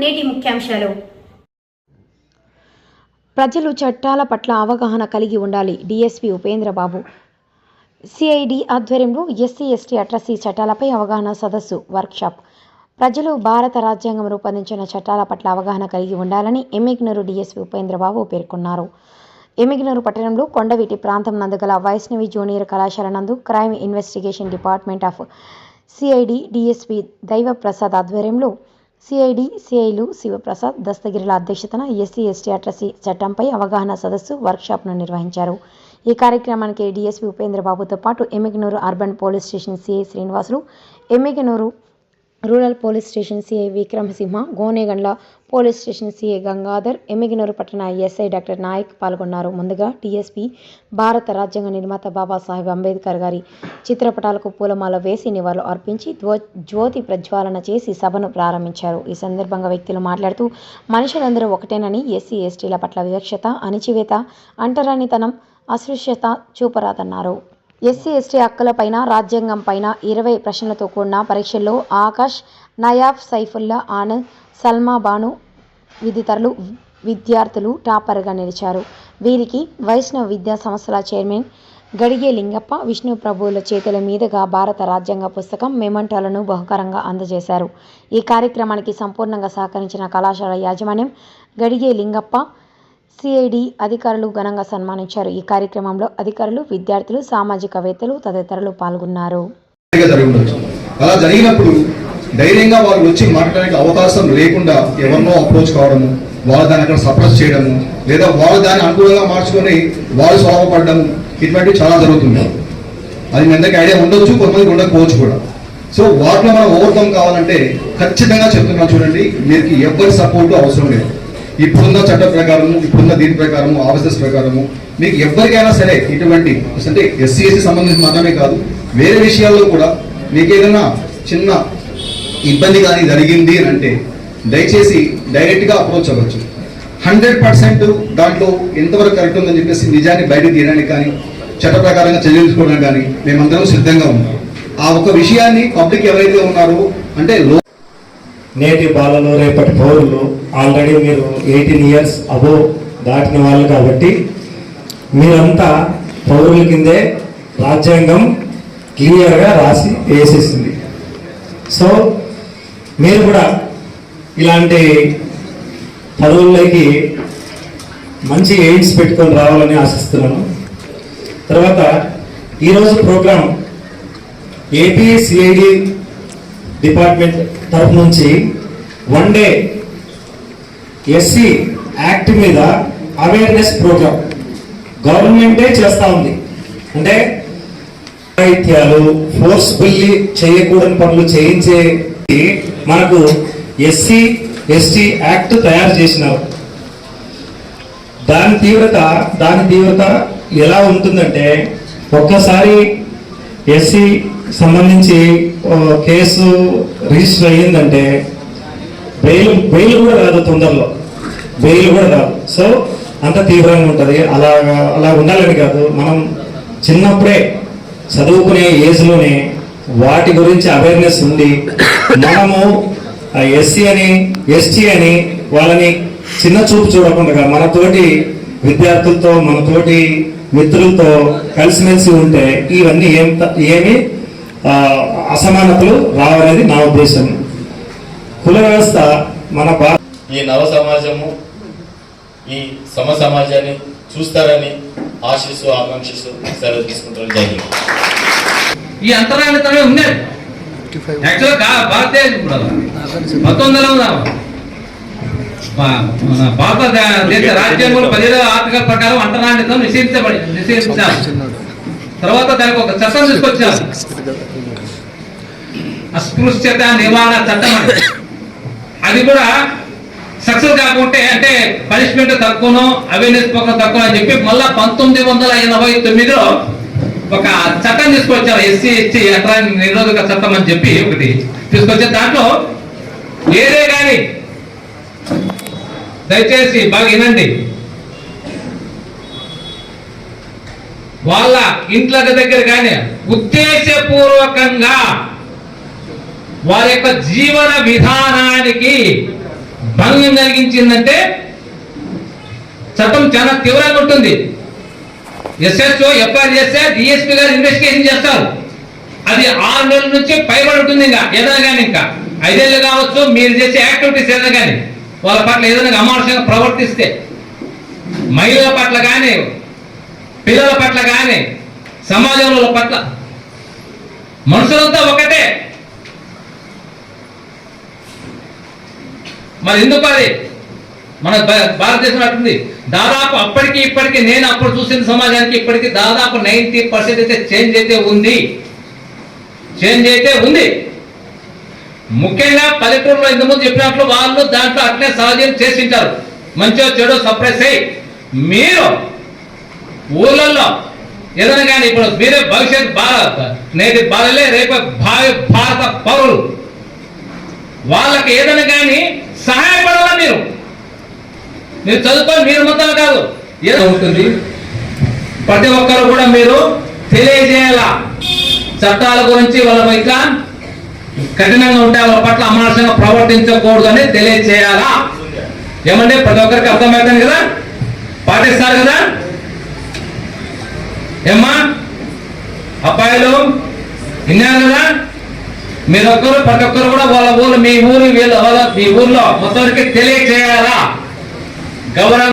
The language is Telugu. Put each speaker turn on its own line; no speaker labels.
నేటి ముఖ్యాంశాలు.
ప్రజలు చట్టాల పట్ల అవగాహన కలిగి ఉండాలి డిఎస్పి ఉపేంద్రబాబు. సిఐడి ఆధ్వర్యంలో ఎస్సీ ఎస్టీ అట్రసీ చట్టాలపై అవగాహన సదస్సు వర్క్షాప్. ప్రజలు భారత రాజ్యాంగం రూపొందించిన చట్టాల పట్ల అవగాహన కలిగి ఉండాలని ఎమ్మిగ్నూరు డీఎస్పీ ఉపేంద్రబాబు పేర్కొన్నారు. ఎమ్మిగ్నూరు పట్టణంలో కొండవీటి ప్రాంతం నందు గల వైష్ణవి జూనియర్ కళాశాల నందు crime investigation department of CID DSP Daivaprasad ఆధ్వర్యంలో సిఐడి సిఐలు శివప్రసాద్ దస్తగిరిల అధ్యక్షతన ఎస్సీ ఎస్టీ అట్రసీ చట్టంపై అవగాహన సదస్సు వర్క్షాప్ను నిర్వహించారు. ఈ కార్యక్రమానికి డిఎస్పీ ఉపేంద్రబాబుతో పాటు Emmiganur urban police station CI Srinivasulu Emmiganur rural police station CI Vikramasimha Gonegandla police station CI Gangadhar Emmiganur పట్టణ ఎస్ఐ డాక్టర్ నాయక్ పాల్గొన్నారు. ముందుగా టీఎస్పీ భారత రాజ్యాంగ నిర్మాత బాబాసాహెబ్ అంబేద్కర్ గారి చిత్రపటాలకు పూలమాల వేసి నివాళులు అర్పించి జ్యోతి ప్రజ్వాలన చేసి సభను ప్రారంభించారు. ఈ సందర్భంగా వ్యక్తులు మాట్లాడుతూ మనుషులందరూ ఒకటేనని ఎస్సీ ఎస్టీల పట్ల వివక్షత అణిచివేత అంటరానితనం అస్పృశ్యత చూపరాదన్నారు. ఎస్సీ ఎస్టీ హక్కులపైన రాజ్యాంగం పైన ఇరవై ప్రశ్నలతో కూడిన పరీక్షల్లో ఆకాష్ నయాబ్ సైఫుల్లా ఆనంద్ సల్మా బాను విదితరులు విద్యార్థులు టాపర్గా నిలిచారు. వీరికి వైష్ణవ విద్యా సంస్థల చైర్మన్ గడిగే లింగప్ప విష్ణు ప్రభువుల చేతుల మీదుగా భారత రాజ్యాంగ పుస్తకం మెమంటాలను బహుకరంగా అందజేశారు. ఈ కార్యక్రమానికి సంపూర్ణంగా సహకరించిన కళాశాల యాజమాన్యం గడిగే లింగప్ప సిఐడి అధికారులు ఘనంగా సన్మానించారు. ఈ కార్యక్రమంలో అధికారులు విద్యార్థులు సామాజికవేత్తలు తదితరులు పాల్గొన్నారు.
అలా జరిగినప్పుడు ధైర్యంగా వాళ్ళు వచ్చి మాట్లాడడానికి అవకాశం లేకుండా ఎవరినో అప్రోచ్ కావడము వాళ్ళు దాన్ని అక్కడ సప్రెస్ చేయడము లేదా వాళ్ళు దాన్ని అనుకూలంగా మార్చుకొని వాళ్ళు స్వభావపడడము ఇటువంటివి చాలా జరుగుతుంది అది మీ అందరికీ ఐడియా ఉండొచ్చు కొంతమంది ఉండకపోవచ్చు కూడా. సో వాటిలో మనం ఓవర్కమ్ కావాలంటే ఖచ్చితంగా చెప్తున్నాను చూడండి మీకు ఎవరి సపోర్టు అవసరం లేదు. ఇప్పుడున్న చట్ట ప్రకారము ఇప్పుడున్న దీని ప్రకారము ఆఫీసెస్ ప్రకారము మీకు ఎవరికైనా సరే ఇటువంటి అంటే ఎస్సీ ఎస్సీ సంబంధించి మాత్రమే కాదు వేరే విషయాల్లో కూడా మీకు ఏదైనా చిన్న ఇబ్బంది కానీ జరిగింది అని అంటే దయచేసి డైరెక్ట్గా అప్రోచ్ అవ్వచ్చు. హండ్రెడ్ పర్సెంట్ దాంట్లో ఎంతవరకు కరెక్ట్ ఉందని చెప్పేసి నిజాన్ని బయటకు తీయడానికి కానీ చట్ట ప్రకారంగా చర్యలు కానీ మేమందరం సిద్ధంగా ఉన్నాం. ఆ ఒక విషయాన్ని పబ్లిక్ ఎవరైతే ఉన్నారో అంటే లో
నేటి బాలలు రేపటి పౌరులు ఆల్రెడీ మీరు ఎయిటీన్ ఇయర్స్ అబో దాటిన వాళ్ళు కాబట్టి మీరంతా పౌరుల కిందే రాజ్యాంగం క్లియర్గా రాసి వేసేసింది. సో మీరు కూడా ఇలాంటి పదవుల్లోకి మంచి ఎయిమ్స్ పెట్టుకొని రావాలని ఆశిస్తున్నాను. తర్వాత ఈరోజు ప్రోగ్రాం ఏపీ సిఐడి డిపార్ట్మెంట్ తరఫు నుంచి వన్ డే ఎస్సీ యాక్ట్ మీద అవేర్నెస్ ప్రోగ్రామ్ గవర్నమెంటే చేస్తూ ఉంది. అంటే సాహిత్యాలు ఫోర్స్ఫుల్లీ చేయకూడని పనులు చేయించే మనకు ఎస్సీ ఎస్టీ యాక్ట్ తయారు చేసినారు. దాని తీవ్రత దాని తీవ్రత ఎలా ఉంటుందంటే ఒక్కసారి ఎస్సీ సంబంధించి కేసు రిజిస్టర్ అయ్యిందంటే బెయిల్ బెయిల్ కూడా రాదు తొందరలో. బెయిల్ కూడా రాదు. సో అంత తీవ్రంగా ఉంటుంది. అలా అలా ఉండాలని కాదు. మనం చిన్నప్పుడే చదువుకునే ఏజ్లోనే వాటి గురించి అవేర్నెస్ ఉండి మనము ఎస్సీ అని ఎస్టీ అని వాళ్ళని చిన్న చూపు చూడకుండా మనతోటి విద్యార్థులతో మనతోటి మిత్రులతో కలిసిమెలిసి ఉంటే ఇవన్నీ ఏం ఏమి అసమానతలు రావనేది నా ఉద్దేశం. కుల వ్యవస్థ మన
ఈ నవ సమాజము ఈ సమ సమాజాన్ని చూస్తారని ఆశిస్తూ ఆకాంక్షిస్తూ సెలవు తీసుకుంటారని జరిగింది
ఈ అంతరానితమే ఉండేది యాక్చువల్గా భారతదేశం ఇప్పుడు అలా. పంతొమ్మిది వందల భా- మన భారత దే- దేశ రాజ్యాంగంలో పదిహేడవ ఆర్టికల్ ప్రకారం అంటరానితం నిషేధించబడి నిషేధించారు తర్వాత దానికి ఒక చట్టం తీసుకొచ్చారు. అస్పృశ్యత నివారణ చట్టం అది. కూడా సక్సెస్ కాకుంటే అంటే పనిష్మెంట్ తక్కువను అవేర్నెస్ పక్కన తక్కువ అని చెప్పి మళ్ళా పంతొమ్మిది వందల ఎనభై తొమ్మిదిలో ఒక చట్టం తీసుకొచ్చారు ఎస్సీ ఎస్టీ అట్రా నిరోధక చట్టం అని చెప్పి ఒకటి తీసుకొచ్చే దాంట్లో ఏదే కానీ దయచేసి బాగా వినండి. వాళ్ళ ఇంట్ల దగ్గర కానీ ఉద్దేశపూర్వకంగా వారి యొక్క జీవన విధానానికి భంగం కలిగించిందంటే చట్టం చాలా తీవ్రంగా ఉంటుంది. ఎస్ఎస్ఓ ఎఫ్ఐఆర్ చేస్తే డిఎస్పీ గారు ఇన్వెస్టిగేషన్ చేస్తారు. అది ఆరు నెలల నుంచి పైబడి ఉంటుంది ఇంకా ఏదైనా కానీ ఇంకా. ఐదేళ్ళు కావచ్చు మీరు చేసే యాక్టివిటీస్ ఏదైనా కానీ. వాళ్ళ పట్ల ఏదైనా అమానుషంగా ప్రవర్తిస్తే మహిళల పట్ల కానీ పిల్లల పట్ల కానీ సమాజంలో పట్ల. మనుషులంతా ఒకటే. మరి ఎందుకు అది మన భారతదేశం భారతదేశంలో అట్టుంది. దాదాపు అప్పటికి ఇప్పటికి నేను అప్పుడు చూసిన సమాజానికి ఇప్పటికి దాదాపు నైన్టీ పర్సెంట్ అయితే చేంజ్ అయితే ఉంది. చేంజ్ అయితే ఉంది. ముఖ్యంగా పల్లెటూరులో ఇంతకుముందు చెప్పినట్లు వాళ్ళు దాంట్లో అట్లే సహజం చేసింటారు. మంచో చెడో సప్రెస్ అయ్యి. మీరు ఊళ్ళల్లో ఏదైనా కానీ ఇప్పుడు మీరే భవిష్యత్ భారత్ నేటి బాలలే రేపు భావి భారత పౌరులు. వాళ్ళకి ఏదైనా కానీ సహాయపడాలా మీరు? మీరు చదువుకొని మీరు మొత్తం కాదు. ఏదవుతుంది ప్రతి ఒక్కరు కూడా మీరు తెలియజేయాల? చట్టాల గురించి వాళ్ళ ఇంకా కఠినంగా ఉంటే వాళ్ళ పట్ల అమానుషంగా ప్రవర్తించకూడదు అని తెలియజేయాలా? ఏమంటే ప్రతి ఒక్కరికి అర్థమవుతుంది కదా? పాటిస్తారు కదా? ఏమ్మా? అబ్బాయిలు విన్నారు కదా? మీరు ఒక్కరు ప్రతి ఒక్కరు కూడా వాళ్ళ ఊరు మీ ఊరు వీళ్ళ మీ ఊర్లో మొత్తానికి తెలియజేయాలా? గౌరవ